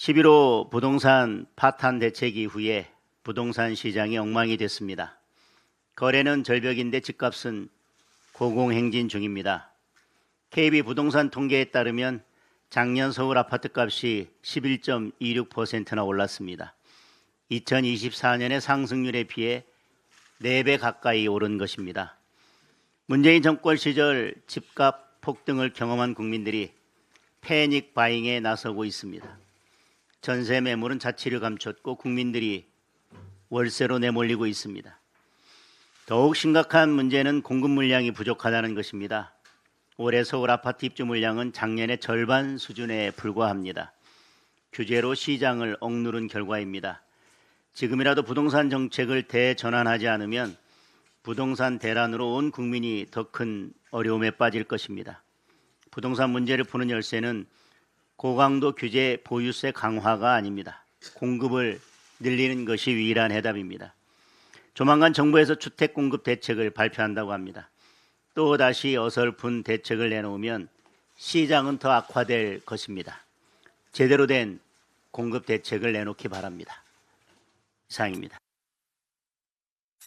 11호 부동산 파탄 대책 이후에 부동산 시장이 엉망이 됐습니다. 거래는 절벽인데 집값은 고공행진 중입니다. KB 부동산 통계에 따르면 작년 서울 아파트 값이 11.26%나 올랐습니다. 2024년의 상승률에 비해 4배 가까이 오른 것입니다. 문재인 정권 시절 집값 폭등을 경험한 국민들이 패닉 바잉에 나서고 있습니다. 전세 매물은 자취를 감췄고 국민들이 월세로 내몰리고 있습니다. 더욱 심각한 문제는 공급 물량이 부족하다는 것입니다. 올해 서울 아파트 입주 물량은 작년의 절반 수준에 불과합니다. 규제로 시장을 억누른 결과입니다. 지금이라도 부동산 정책을 대전환하지 않으면 부동산 대란으로 온 국민이 더 큰 어려움에 빠질 것입니다. 부동산 문제를 푸는 열쇠는 고강도 규제 보유세 강화가 아닙니다. 공급을 늘리는 것이 유일한 해답입니다. 조만간 정부에서 주택 공급 대책을 발표한다고 합니다. 또 다시 어설픈 대책을 내놓으면 시장은 더 악화될 것입니다. 제대로 된 공급 대책을 내놓기 바랍니다. 이상입니다.